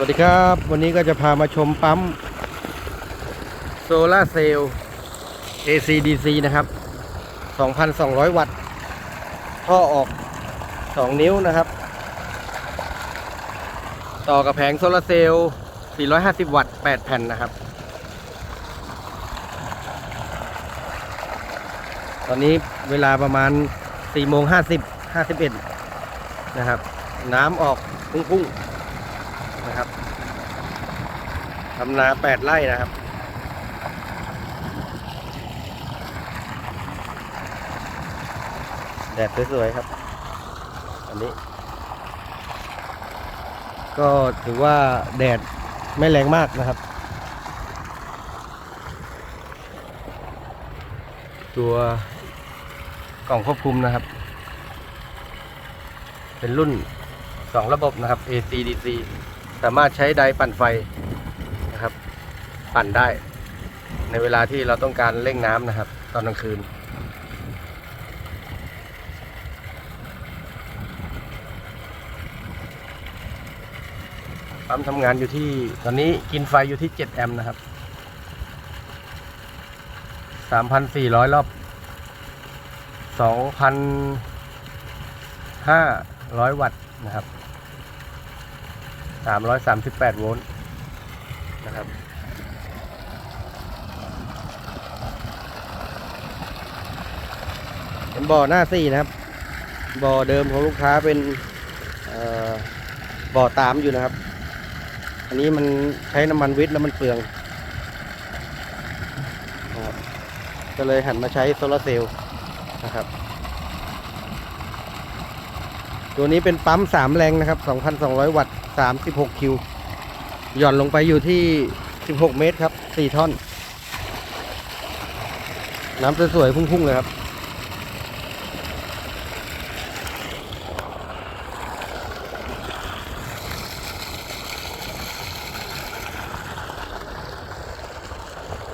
สวัสดีครับ วันนี้ก็จะพามาชมปั๊มโซลาเซลล์ ACDC นะครับ 2,200 วัตต์ ท่อออก 2 นิ้วนะครับ ต่อกับแผงโซลาเซลล์ 450 วัตต์ 8 แผ่นนะครับ ตอนนี้เวลาประมาณ4โมง50 51 นะครับ น้ำออกพุ่งๆ นะครับทำนาแปดไร่นะครับแดดสวยๆครับ อันนี้ ก็ถือว่าแดดไม่แรงมากนะครับ ตัวกล่องควบคุมนะครับ เป็นรุ่นสองระบบนะครับ AC DC สามารถใช้ไดปั่นไฟนะครับ ปั่นได้ ในเวลาที่เราต้องการเร่งน้ำนะครับ ตอนกลางคืน ปั๊มทำงานอยู่ที่ตอนนี้กินไฟอยู่ที่ 7 แอมป์นะครับ 3,400 รอบ 2,500 วัตต์นะครับ 338 โวลต์นะครับเป็นบ่อหน้าสี่นะครับ บ่อเดิมของลูกค้าเป็นบ่อตามอยู่นะครับ อันนี้มันใช้น้ำมันวิทย์แล้วมันเปลืองนะครับก็เลยหันมาใช้โซลาร์เซลล์นะครับ ตัวนี้เป็นปั๊มสามแรงนะครับ 2,200 วัตต์ 36 คิว หย่อนลงไปอยู่ที่ 16 เมตรครับ 4 ท่อน น้ำสวยๆพุ่งๆ เลยครับ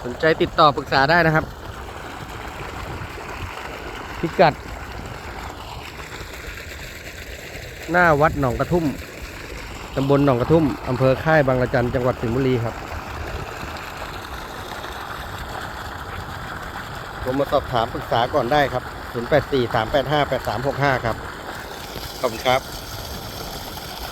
สนใจติดต่อปรึกษาได้นะครับ พิกัด หน้าวัดหนองกระทุ่มตำบลหนองกระทุ่มอำเภอค่ายบางระจันจังหวัดสิงห์บุรีครับโทรมาสอบถามปรึกษาก่อนได้ครับ 084 385 8365 ครับ ขอบคุณครับ